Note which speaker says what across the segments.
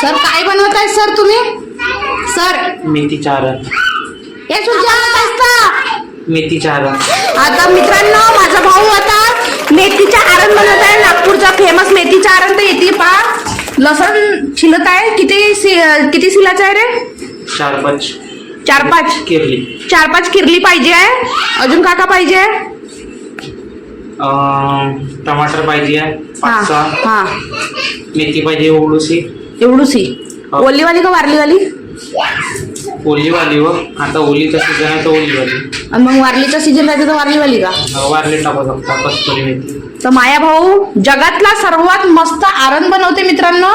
Speaker 1: Sir काय बनवत आहे सर तुम्ही? सर.
Speaker 2: मेथी चारण
Speaker 1: हे सुद्धा असता.
Speaker 2: मेथी चारण
Speaker 1: आता मित्रांनो माझा भाऊ आता मेथीचा आरण बनवत आहे. नागपूरचा फेमस मेथीचा आरण तर येते पा लसण छिलत आहे. किती सि- किती सिलाचं आहे रे?
Speaker 2: चार पाच.
Speaker 1: चार पाच.
Speaker 2: किरली.
Speaker 1: चार पाच किरली पाहिजे आहे. अजून का का पाहिजे आहे?
Speaker 2: टमाटर पाहिजे
Speaker 1: हा
Speaker 2: पाच सहा.
Speaker 1: हा.
Speaker 2: मेथी पाहिजे ओळूसी
Speaker 1: एवढूसी
Speaker 2: हो.
Speaker 1: ओलीवाली का वारलीवाली?
Speaker 2: ओलीवाली व. आता ओलीचा सीझन आहे तर ओलीवाली.
Speaker 1: आणि मग वारलीचा सीजन राहते तर वारलीवाली का?
Speaker 2: वारली टाकू शकता कस्तुरी मेथी
Speaker 1: तर माया भाऊ जगातला सर्वात मस्त आरण बनवते मित्रांनो.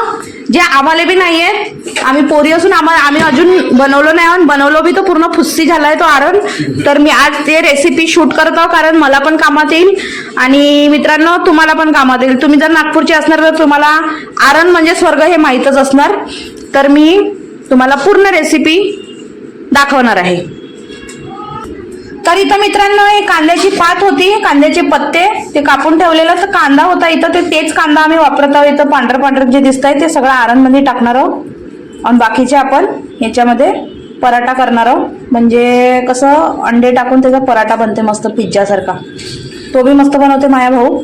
Speaker 1: जे आम्हाला बी नाही आहेत आम्ही पोरी असून आम्हाला आम्ही अजून बनवलो नाही आहोत बनवलो बी तो पूर्ण फुस्सी झालाय तो आरण तर मी आज ते रेसिपी शूट करत आहो कारण मला पण कामात येईल. आणि मित्रांनो तुम्हाला पण कामात येईल. तुम्ही जर नागपूरचे असणार तर तुम्हाला आरण म्हणजे स्वर्ग हे माहीतच असणार. तर मी तुम्हाला पूर्ण रेसिपी दाखवणार आहे. तर इथं मित्रांनो हे कांद्याची पात होती कांद्याचे पत्ते ते कापून ठेवलेलं तर कांदा होता इथं ते तेच कांदा आम्ही वापरत आहोत. इथं पांढरं पांढरं जे दिसत आहे ते सगळं आरणमध्ये टाकणार आहोत. आणि बाकीचे आपण याच्यामध्ये पराठा करणार आहोत. म्हणजे कसं अंडे टाकून त्याचा पराठा बनते मस्त पिझ्झासारखा. तो बी मस्त बनवते माया भाऊ.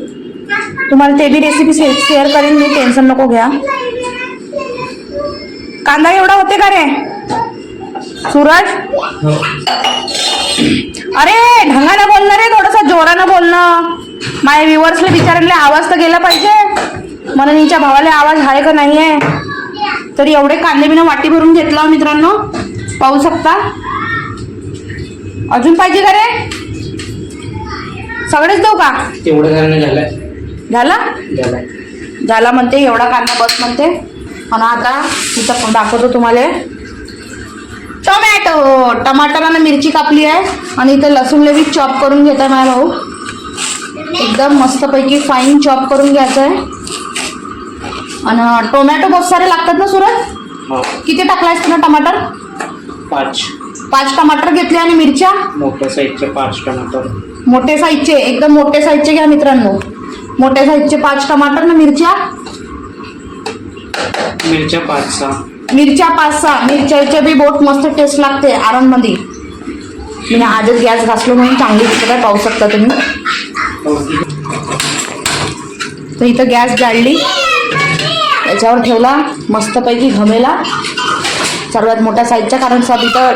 Speaker 1: तुम्हाला ते बी रेसिपी शेअर करेन मी टेन्शन नको घ्या. कांदा एवढा होते का रे? सूरज? हो. अरे ढंगानं बोलणं रे थोडस जोरानं बोलणं. माझ्या व्ह्युअर्सला विचारले आवाज तर गेला पाहिजे. म्हणून हिच्या भावाला आवाज आहे का नाही आहे तर एवढे कांदे बिना वाटी भरून घेतला हो मित्रांनो. पाहू शकता? अजून पाहिजे का रे? सगळेच देऊ का?
Speaker 2: तेवढं
Speaker 1: झाला झाला. म्हणते एवढा कांदा बस म्हणते. आणि आता इथं दाखवतो तुम्हाला. टोमॅटो टमाटर आणि मिरची कापली आहे. आणि इथे लसूण लेबी चॉप करून घेत आहे माझा भाऊ. एकदम मस्तपैकी फाईन चॉप करून घ्यायचं आहे आणि टोमॅटो बहुत सारे लागतात ना सुरत
Speaker 2: हो.
Speaker 1: किती टाकलायस तुला टमाटर?
Speaker 2: पाच.
Speaker 1: पाच टमाटर घेतले आणि मिरच्या?
Speaker 2: मोठ्या साईजचे पाच टमाटर.
Speaker 1: मोठे साईजचे एकदम मोठे साईजचे घ्या मित्रांनो. मोठ्या साईजचे पाच टमाटर ना मिरच्या?
Speaker 2: मिरच्या पाच सहा.
Speaker 1: मिरच्या पाच सहा मिरच्याचे बी बोट मस्त टेस्ट लागते आराममध्ये. मी आजच गॅस घासलो म्हणून चांगली काय पाहू शकता तुम्ही. तर इथं गॅस जाळली. याच्यावर ठेवला मस्तपैकी घमेला. सर्वात मोठ्या साईजचा कारण सब इथं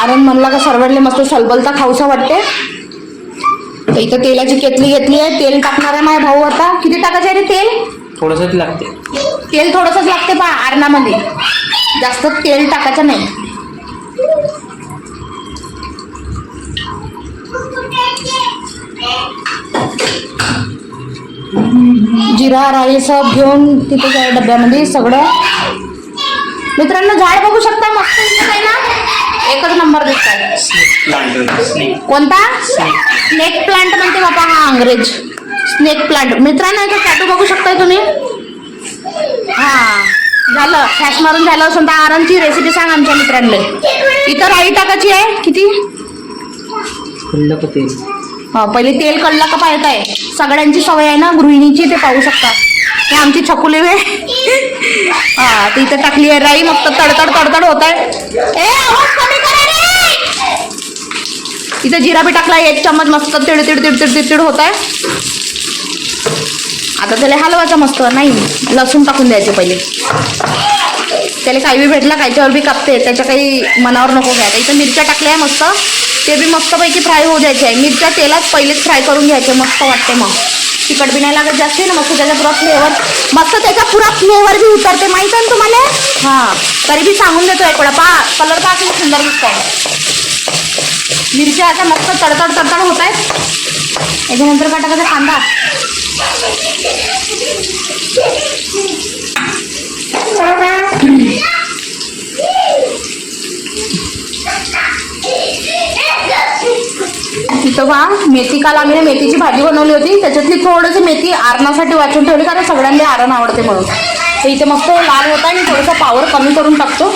Speaker 1: आरण म्हणला का सर्वांना मस्त सलबलता खाऊसा वाटते. तर इथं तेलाची केतली घेतली आहे तेल टाकणार आहे माझा भाऊ आता. किती टाकायचं आहे रे तेल?
Speaker 2: थोडंसंच लागते.
Speaker 1: तेल थोडंसंच लागते पा आरणामध्ये. जास्त तेल टाकायचं नाही. जिरा राई सब घेऊन तिथे काय डब्यामध्ये सगळं. मित्रांनो झाड बघू शकता मस्त दिसत ना? एकच नंबर दिसत आहे.
Speaker 2: प्लांट स्नेक
Speaker 1: कोणता? स्नेक प्लांट म्हणते बाबा हा अंग्रेज. स्नेक प्लांट मित्रांनो इथं टॅटू बघू शकताय तुम्ही? हा. झालं. फॅश मारून झालं असून तर आरामची रेसिपी सांग आमच्या मित्रांना इथं राई टाकायची आहे. किती? हा पहिले तेल कळलं का पाहत आहे सगळ्यांची सवय आहे ना गृहिणीची ते पाहू शकता. हे आमची छकुले वे हा ती इथं टाकली आहे. राई मस्त तडतड तडतड होत आहे! इथं जिरा बी टाकला एक चम्मच मस्त तिड तिड तिड तिड तिड तिड होत आहे आता त्याला हलवायचं मस्त नाही लसूण टाकून द्यायचं पहिले. त्याला काही बी भेटला कायच्यावर बी कापते त्याच्या काही मनावर नको घ्यायला इथं मिरच्या टाकल्या मस्त ते बी मस्तपैकी फ्राय होऊ द्यायचे. आहे मिरच्या तेलात पहिलेच फ्राय करून घ्यायचे मस्त वाटते मग. तिखट बी नाही लागत जास्त ना मस्त त्याचा पुरा फ्लेवर मस्त त्याचा पुरा फ्लेवर बी उतरते माहीत आहे ना तुम्हाला? हां तरी बी सांगून देतो एक पा कलर पा किती सुंदर दिसतो मिरच्या आता मस्त तडतड तडतड होत आहेत. याच्यानंतर का टाकायचा कांदा. तिथं पहा मेथी काल आम्ही ना मेथीची भाजी बनवली होती. त्याच्यातली थोडीशी मेथी आरणासाठी वाचून ठेवली कारण सगळ्यांना आरण आवडते म्हणून. तर इथे मस्त लाल होता आणि थोडंसं पावर कमी करून टाकतो.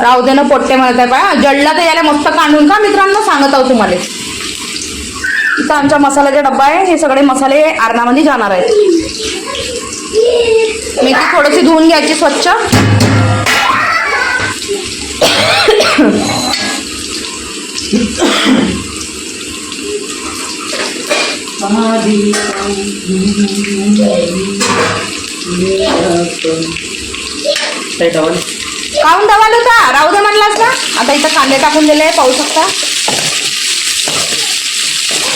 Speaker 1: राहू दे ना पोट्टे म्हणत आहे बा जळला तर याला मस्त काढून का मित्रांनो सांगत आहो तुम्हाला. इथं आमचा मसाल्याचा डब्बा आहे हे सगळे मसाले आरणामध्ये जाणार आहेत. मेथी थोडीशी धुवून घ्यायची स्वच्छ.
Speaker 2: काऊन डबल
Speaker 1: काहून दवाल होता राहू दे म्हणलास ना. आता इथं कांदे टाकून दिले पाहू शकता.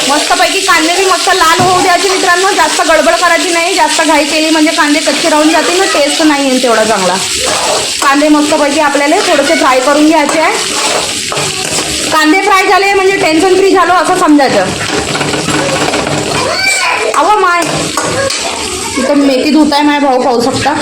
Speaker 1: मस्तपैकी कांदे बी मस्त लाल होऊ द्यायचे मित्रांनो. जास्त गडबड करायची नाही. जास्त घाई केली म्हणजे कांदे कच्चे राहून जाते ना. टेस्ट नाही येईल तेवढा चांगला. कांदे मस्तपैकी आपल्याला थोडेसे फ्राय करून घ्यायचे आहे. कांदे फ्राय झाले म्हणजे टेन्शन फ्री झालो असं समजायचं. अहो माय इथं मेथी धुताय माय भाऊ पाहू शकता.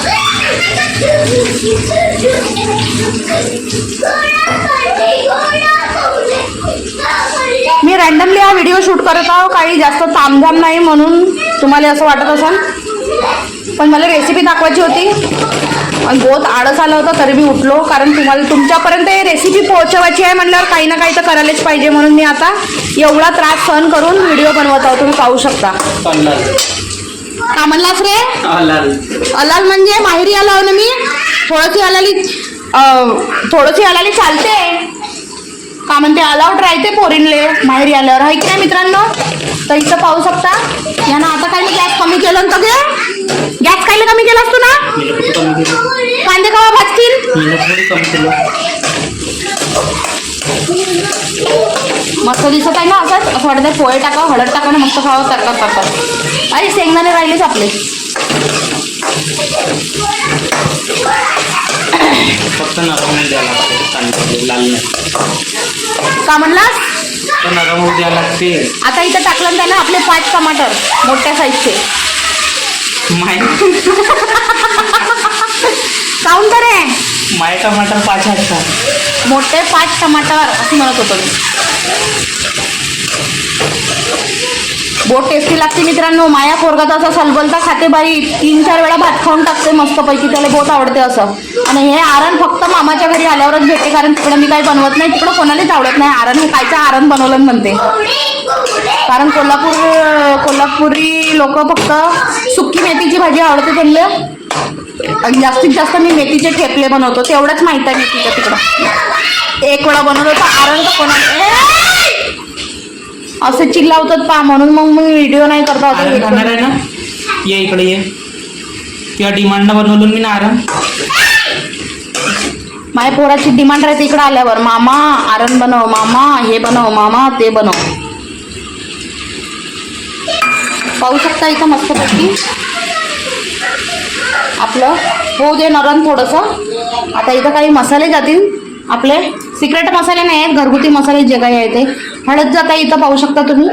Speaker 1: मी रॅन्डमली हा व्हिडिओ शूट करत आहो काही जास्त तामझाम नाही म्हणून तुम्हाला असं वाटत असेल. पण मला रेसिपी दाखवायची होती. आणि बहुत आळस आलं होतं तरी मी उठलो. कारण तुम्हाला तुमच्यापर्यंत हे रेसिपी पोहोचवायची आहे म्हणल्यावर काही ना काही तर करायलाच पाहिजे म्हणून मी आता एवढा त्रास सहन करून व्हिडिओ बनवत आहो. तुम्ही पाहू शकता. का म्हणलास रे?
Speaker 2: अल्लाल
Speaker 1: अलाल म्हणजे माहेरी आलो ना मी? थोडंशी अलाली अं, थोडंशी अलाली चालते. का म्हणते अलाउड राहते पोरींले माहेरी आल्यावर. आहे की नाही मित्रांनो? तर इथं पाहू शकता. यानं आता काय मी गॅस कमी केलं तर गे गॅस कायले कमी केलास तू ना?
Speaker 2: केलं.
Speaker 1: कांदे कवा भाजतील?
Speaker 2: केलं.
Speaker 1: मस्त दिसत आहे ना असंच असं वाटत पोहे टाका हळद टाका ना मस्त खावं तरतात तरतात अरे शेंगदाणे राहिलेच आपले.
Speaker 2: फक्त नरम होऊ द्यावं लागते लाल
Speaker 1: का म्हणलास?
Speaker 2: नरम द्यावं लागते.
Speaker 1: आता इथं टाकलं ना त्याला आपले पाच टमाटर मोठ्या साईजचे
Speaker 2: माय
Speaker 1: काऊन तर रे
Speaker 2: माय टमाटर पाच आहेत का?
Speaker 1: मोठे पाच टमाटर असं म्हणत होतो मी. बहुत टेस्टी लागते मित्रांनो. माया पोरगा तर असं सलबलता खाते बाई. तीन चार वेळा भात खाऊन टाकते मस्तपैकी. त्याला बहुत आवडते असं. आणि हे आरण फक्त मामाच्या घरी आल्यावरच भेटते कारण तिकडं मी काही बनवत नाही. तिकडं कोणालाच आवडत नाही आरण. हे कायचं आरण बनवलं म्हणते. कारण कोल्हापूर कोल्हापुरी लोक फक्त सुकी मेथीची भाजी आवडते त्यांना. आणि जास्तीत जास्त मी मेथीचे ठेपले बनवतो तेवढंच माहीत आहे मेथीचं तिकडं. एक वेळा बनवलं तर आरण तर कोणा! असे चिल्लावतात पा म्हणून मग मी व्हिडिओ नाही करता होता
Speaker 2: ना? ये इकडे ये. किंवा डिमांडनं बनवलं मी ना आरण.
Speaker 1: माझ्या पोराची डिमांड राहते इकडे आल्यावर. मामा आरण बनव मामा हे बनव मामा ते बनव. पाहू शकता इथं मस्तपैकी? आपलं होऊ दे नरम थोडंसं. आता इथं काही मसाले जातील. आपले सिक्रेट मसाले नाही आहेत घरगुती मसाले जे काही आहे ते. हळद जाता इथं पाहू शकता तुम्ही.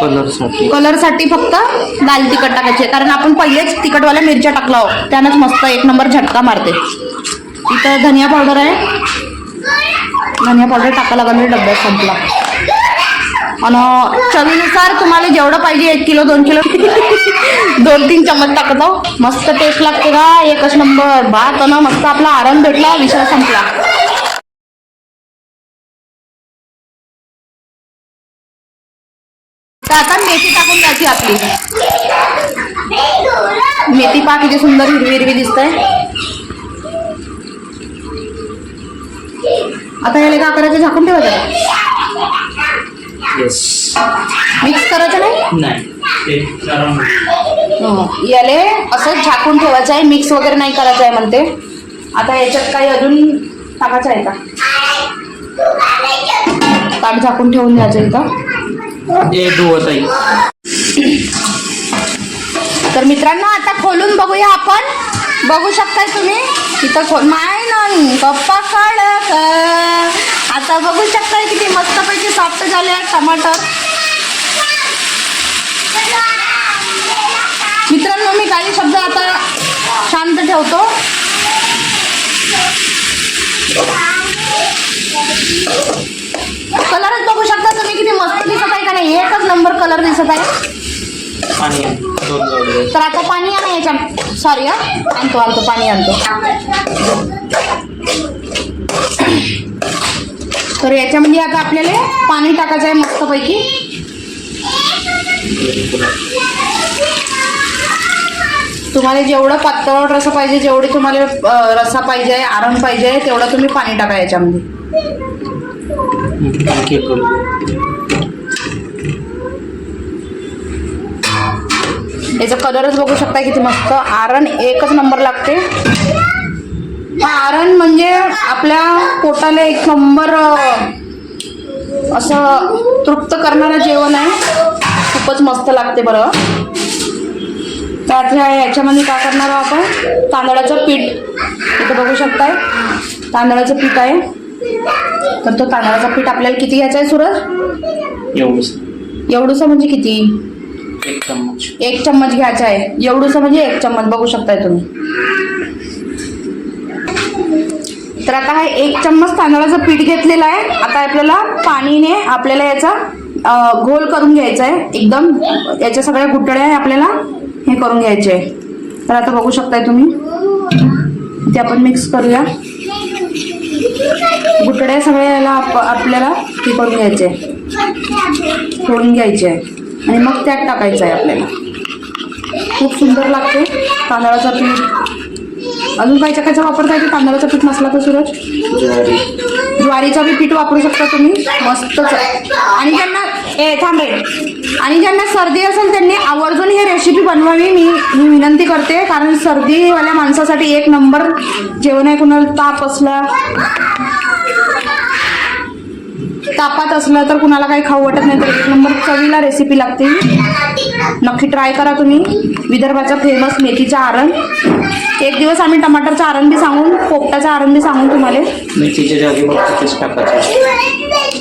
Speaker 2: कलरसाठी.
Speaker 1: कलरसाठी फक्त लाल तिखट टाकायचे. कारण आपण पहिलेच तिखटवाल्या मिरच्या टाकला आहोत. त्यानंच मस्त एक नंबर झटका मारते. इथं धनिया पावडर आहे. धनिया पावडर टाका लागेल रे डब्यात संपला. आणि चवीनुसार तुम्हाला जेवढं पाहिजे एक किलो दोन किलो. दोन तीन चम्मच टाकतो. मस्त टेस्ट लागते का एकच नंबर भात आणि मस्त आपला आराम भेटला. विषय संपला. तर आता मेथी टाकून द्यायची आपली. मेथी पा किती सुंदर हिरवी हिरवी दिसतंय. आता याला का करायचं? झाकून ठेवायचं?
Speaker 2: येस
Speaker 1: मिक्स करायचं नाही?
Speaker 2: नाही. ते.
Speaker 1: हं. याले असं झाकून ठेवायचं आहे मिक्स वगैरे नाही करायचं आहे म्हणते. आता याच्यात काही अजून टाकायचं आहे का? ताट झाकून ठेवून द्यायचं इथं
Speaker 2: हे धुवत आहे
Speaker 1: तर मित्रांनो आता खोलून बघूया आपण. बघू शकताय तुम्ही? इथं खोल माय नाही. पप्पा काढ आता बघू शकताय किती मस्तपैकी सॉफ्ट झाले आहेत टमाटर. मित्रांनो मी काही शब्द आता शांत ठेवतो. कलरच बघू शकता तुम्ही किती मस्त दिसत आहे का नाही? एकच नंबर कलर दिसत आहे. तर आता पाणी आणा याच्यात सॉरी हा. आणतो आणतो पाणी आणतो. तर याच्यामध्ये आता आपल्याला पाणी टाकायचं आहे मस्तपैकी. तुम्हाला जेवढं पातळ रसा पाहिजे जेवढी तुम्हाला रसा पाहिजे आरण पाहिजे तेवढं तुम्ही पाणी टाका याच्यामध्ये. याचा कलरच बघू शकता किती मस्त. आरण एकच नंबर लागते. आरण म्हणजे आपल्या पोटाला एक नंबर असं तृप्त करणारं जेवण आहे. खूपच मस्त लागते बरं. आता याच्यामध्ये काय करणार आहोत आपण? तांदळाचं पीठ. इथं बघू शकताय. तांदळाचं पीठ आहे. तर तो तांदळाचं पीठ आपल्याला किती घ्यायचं आहे सूरज?
Speaker 2: एवढंच.
Speaker 1: एवढंसं म्हणजे किती?
Speaker 2: एक चम्मच.
Speaker 1: एक चम्मच घ्यायचा आहे. एवढंसं म्हणजे एक चम्मच. बघू शकताय तुम्ही. तर आता हा एक चम्मच तांदळाचं पीठ घेतलेलं आहे. आता आपल्याला पाणीने आपल्याला याचा घोल करून घ्यायचा आहे. एकदम याच्या सगळ्या गुटड्या आपल्याला हे करून घ्यायचे आहे. तर आता बघू शकताय तुम्ही. ते आपण मिक्स करूया. गुटड्या सगळ्या याला आप- आपल्याला हे करून घ्यायचे आहे. फोडून घ्यायचे आहे. आणि मग त्यात टाकायचं आहे आपल्याला. खूप सुंदर लागते तांदळाचं पीठ. अजून काय काय वापरता येते तांदळाचं पीठ नसला तर सूरज? ज्वारीचं बी पीठ वापरू शकता तुम्ही. मस्तच. आणि ज्यांना ए थांबे आणि ज्यांना सर्दी असेल त्यांनी आवर्जून ही रेसिपी बनवावी. मी मी विनंती करते कारण सर्दीवाल्या माणसासाठी एक नंबर जेवण आहे कुणाला ताप असला तापात असलं तर कुणाला काही खाऊ वाटत नाही तर एक नंबर चवीला रेसिपी लागते. नक्की ट्राय करा तुम्ही. विदर्भाचा फेमस मेथीचा आरण. एक दिवस आम्ही टमाटरचं आरण बी सांगून पोपटाचं आरण बी सांगून तुम्हाला.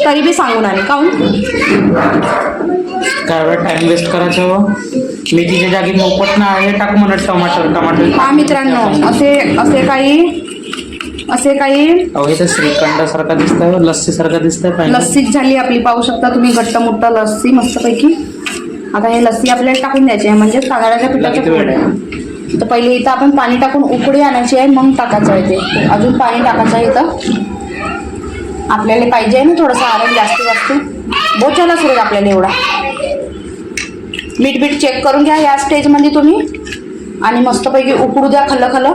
Speaker 1: तरी बी सांगून आले. काहून?
Speaker 2: काय वेळ टाइम वेस्ट करायचा हो? मेथीच्या जागी मोपट ना हे टाक म्हणत टमाटर टमाटर.
Speaker 1: हा मित्रांनो असे असे काही असे काही
Speaker 2: अहो हे तर श्रीखंडासारखा दिसतंय हो, लस्सीसारखा दिसतंय पाहिजे
Speaker 1: लस्सीच झाली आपली पाहू शकता तुम्ही घट्ट मोठं लस्सी मस्तपैकी. आता हे लस्सी आपल्याला टाकून द्यायची आहे म्हणजे तांदळाच्या पिठाचं
Speaker 2: किती वेळ
Speaker 1: पोट. तर पहिले इथं आपण पाणी टाकून उकळी आणायची आहे मग टाकायचं आहे ते. अजून पाणी टाकायचं आहे इथं. आपल्याला पाहिजे आहे ना थोडंसं आरण जास्त जास्त. बोचायला सुरू आपल्याला एवढा. मीठ बीठ चेक करून घ्या या स्टेजमध्ये तुम्ही. आणि मस्तपैकी उकळू द्या खल्लं खल्लं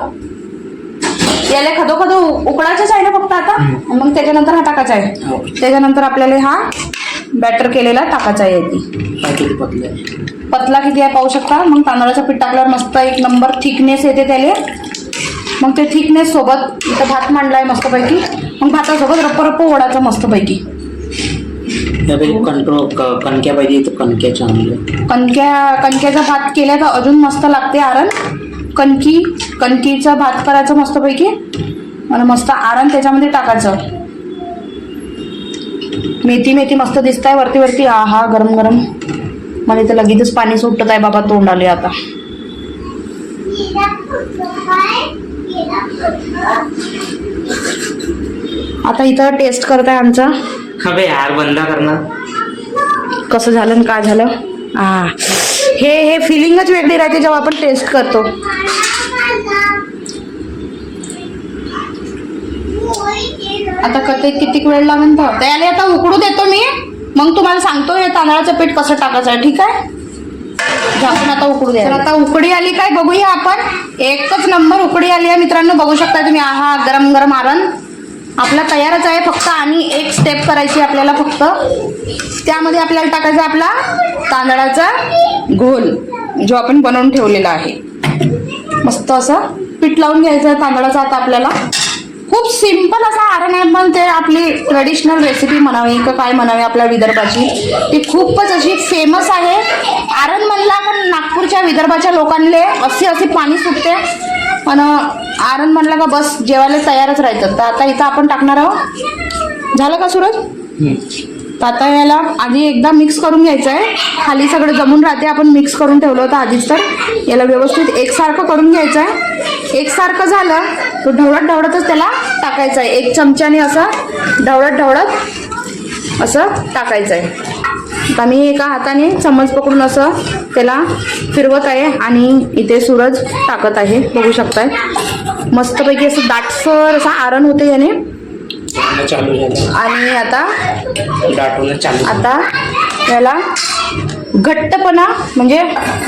Speaker 1: याला खदो खदो उकळायचंच आहे ना फक्त आता. मग त्याच्यानंतर हा टाकायचा आहे.
Speaker 2: हो.
Speaker 1: त्याच्यानंतर आपल्याला हा बॅटर केलेला टाकायचा आहे ती
Speaker 2: पतले आहे.
Speaker 1: पतला किती आहे पाहू शकता? मग तांदळाचं पीठ टाकल्यावर मस्त एक नंबर थिकनेस येते त्याले. मग ते थिकनेस सोबत इथं भात मांडलाय मस्तपैकी. मग भातासोबत रप्प रप्प ओढायचं मस्तपैकी
Speaker 2: कंट्रोल कणक्या पाहिजे आणल्या
Speaker 1: कणक्या कणक्याचा भात केला तर अजून मस्त लागते आरण. कणकी कणकीचा भात करायचं मस्तपैकी. आणि मस्त आरण त्याच्यामध्ये टाकायचं. मेथी मेथी मस्त दिसत आहे वरती वरती. हा हा गरम गरम. मला इथं लगेचच पाणी सुटत आहे बाबा तोंडाले आता. आता इथं टेस्ट करत आहे आमचा
Speaker 2: यार बंद करणार
Speaker 1: कसं झालं काय झालं? हा हे हे फिलिंगच वेगळी राहते जेव्हा आपण टेस्ट करतो. आता कधी किती वेळ लागेल त्याला आता उकडू देतो मी. मग तुम्हाला सांगतो हे तांदळाचं पीठ कसं टाकायचं आहे ठीक आहे? झाकून आता उकडू द्या तर आता उकडी आली काय? बघूया आपण. एकच नंबर उकडी आली आहे मित्रांनो. बघू शकता तुम्ही. आहा गरम गरम आरण आपला तयारच आहे फक्त आणि एक स्टेप करायची आपल्याला फक्त. त्यामध्ये आपल्याला टाकायचा आपला तांदळाचा घोल जो आपण बनवून ठेवलेला आहे. मस्त असं पीठ लावून घ्यायचं तांदळाचा आता आपल्याला. खूप सिंपल असा आरण आहे पण ते आपली ट्रेडिशनल रेसिपी म्हणावी का काय म्हणावी आपल्या विदर्भाची. ती खूपच अशी फेमस आहे. आरण म्हणला पण नागपूरच्या विदर्भाच्या लोकांले अशी अशी पाणी सुटते. पण आरण म्हणलं का बस जेवायला तयारच राहायचं. तर आता इथं आपण टाकणार आहोत. झालं का सूरज. तर आता याला आधी एकदा मिक्स करून घ्यायचं आहे. खाली सगळं जमून राहते आपण मिक्स करून ठेवलं होतं आधीच तर. याला व्यवस्थित एकसारखं करून घ्यायचं आहे. एकसारखं झालं तर ढवळत ढवळतच त्याला टाकायचं आहे. एक चमच्याने असं ढवळत ढवळत असं टाकायचं आहे. आता मी एका हाताने चम्मच पकडून असं त्याला फिरवत आहे आणि इथे सूरज टाकत आहे. बघू शकताय. मस्तपैकी असं दाटसर असं आरण होते याने. आणि आता. आता याला घट्टपणा म्हणजे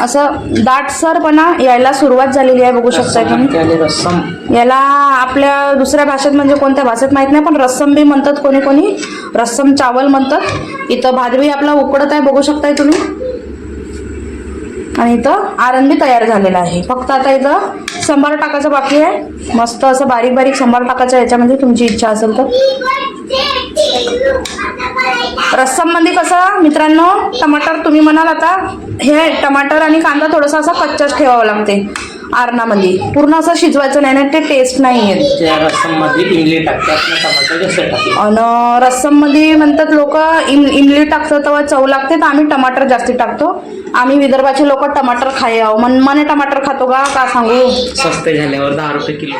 Speaker 1: असं दाटसरपणा यायला सुरुवात झालेली आहे बघू शकता तुम्ही.
Speaker 2: रस्सम.
Speaker 1: याला आपल्या दुसऱ्या भाषेत म्हणजे कोणत्या भाषेत माहीत नाही पण रस्सम बी म्हणतात कोणी कोणी रस्सम चावल म्हणतात. इथं बी आपला उकडत आहे बघू शकताय तुम्ही. आणि इथं आरण बी तयार झालेला आहे. फक्त आता इथं संभार टाकायचं बाकी आहे. मस्त असं बारीक बारीक संभार टाकायचं याच्यामध्ये तुमची इच्छा असेल तर. रस्सममध्ये कसं मित्रांनो टमाटर तुम्ही म्हणाल आता हे टमाटर आणि कांदा थोडासा असा कच्चाच ठेवावं लागते आरणामध्ये. पूर्ण असं शिजवायचं नाही ना ते टेस्ट नाही आणि रस्सममध्ये म्हणतात लोक इम इमली टाकतात तेव्हा चव लागते तर आम्ही टमाटर जास्ती टाकतो. आम्ही विदर्भाचे लोक टमाटर खाय आहो. मन मने टमाटर खातो का? का सांगू?
Speaker 2: स्वस्त झाल्यावर दहा रुपये किलो.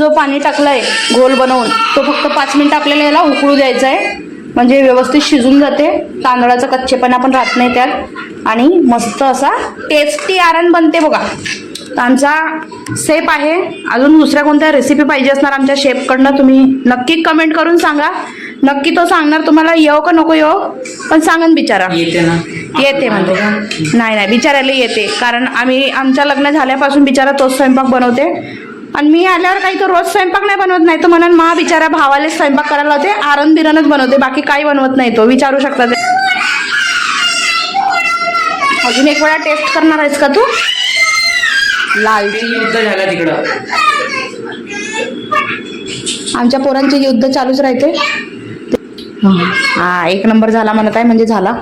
Speaker 1: जो पाणी टाकलाय घोल बनवून तो फक्त पाच मिनिटं आपल्याला याला उकळू द्यायचा आहे म्हणजे व्यवस्थित शिजून जाते. तांदळाचा कच्चेपणा पण राहत नाही त्यात. आणि मस्त असा टेस्टी आरण बनते बघा. आमचा शेप आहे. अजून दुसऱ्या कोणत्या रेसिपी पाहिजे असणार आमच्या शेफकडनं तुम्ही नक्की कमेंट करून सांगा. नक्की तो सांगणार तुम्हाला येऊ का नको येऊ? पण सांगन बिचारा.
Speaker 2: येते ना.
Speaker 1: येते म्हणजे नाही नाही बिचारायला येते. कारण आम्ही आमच्या लग्न झाल्यापासून बिचारा तोच स्वयंपाक बनवते. आणि मी आल्यावर काही तो रोज स्वयंपाक नाही बनवत नाही तो म्हणून मा बिचारा भावाले स्वयंपाक करायला होते आरण बिरणच बनवते बाकी काही बनवत नाही तो. विचारू शकता ते. अजून एक वेळा टेस्ट करणार आहेस का तू? लालची.
Speaker 2: युद्ध झालं तिकडं.
Speaker 1: आमच्या पोरांचे युद्ध चालूच राहते. हा एक नंबर झाला म्हणत आहे म्हणजे झाला.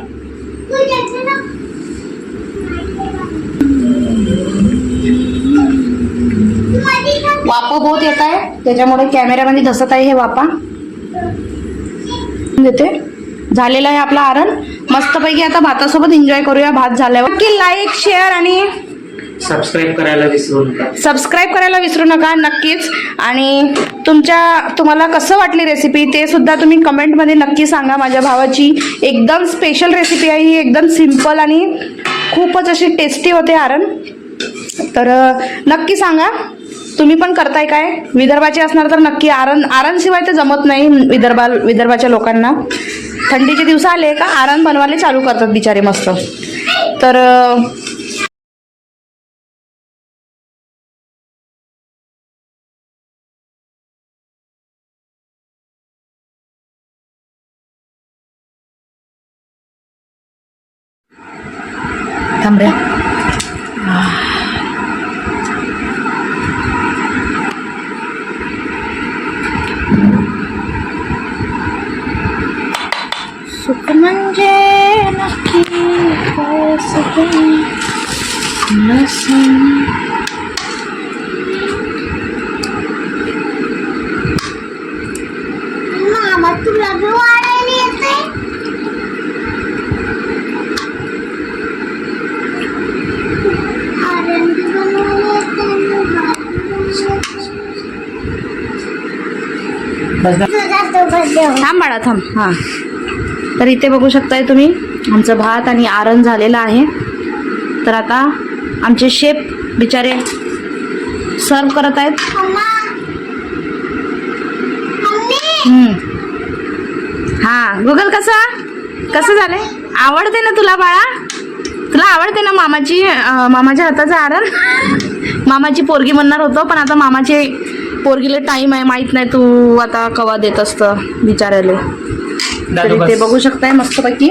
Speaker 1: वापा बहुत येत आहे. त्याच्यामुळे कॅमेऱ्यामध्ये धसत आहे हे वापा. देते. झालेलं आहे आपला आरण. मस्तपैकी आता भातासोबत एन्जॉय करूया. भात झाल्यावर. की लाईक शेअर आणि
Speaker 2: सबस्क्राईब करायला विसरू नका.
Speaker 1: सबस्क्राईब करायला विसरू नका नक्कीच. आणि तुमच्या तुम्हाला कसं वाटली रेसिपी ते सुद्धा तुम्ही कमेंटमध्ये नक्की सांगा. माझ्या भावाची एकदम स्पेशल रेसिपी आहे. ही एकदम सिंपल आणि खूपच अशी टेस्टी होते आरण. तर नक्की सांगा. तुम्ही पण करताय काय? विदर्भाचे असणार तर नक्की. आरण आरणशिवाय ते जमत नाही विदर्भा विदर्भाच्या लोकांना. थंडीचे दिवस आले का आरण बनवायला चालू करतात बिचारे मस्त. तर थांबऱ्या थांब रे सुख म्हणजे नक्की काय सुख नसेल.
Speaker 3: मामा तुला बी वाढायला येते आरंभी बनवायला
Speaker 2: बस
Speaker 3: येते तुझा सोबत देऊ
Speaker 1: थांब बाळा थांब. हां. तर इथे बघू शकताय तुम्ही आमचं भात आणि आरण झालेलं आहे. तर आता आमचे शेप बिचारे सर्व करत आहेत. हा गुगल कसा? कसं झालंय? आवडते ना तुला बाळा? तुला आवडते ना मामाची मामाच्या हाताचं आरण? मामाची पोरगी म्हणणार होतो पण आता मामाचे पोरगीला टाइम आहे माहीत नाही तू आता कवा देत असतं तर ते. बघू शकताय मस्तपैकी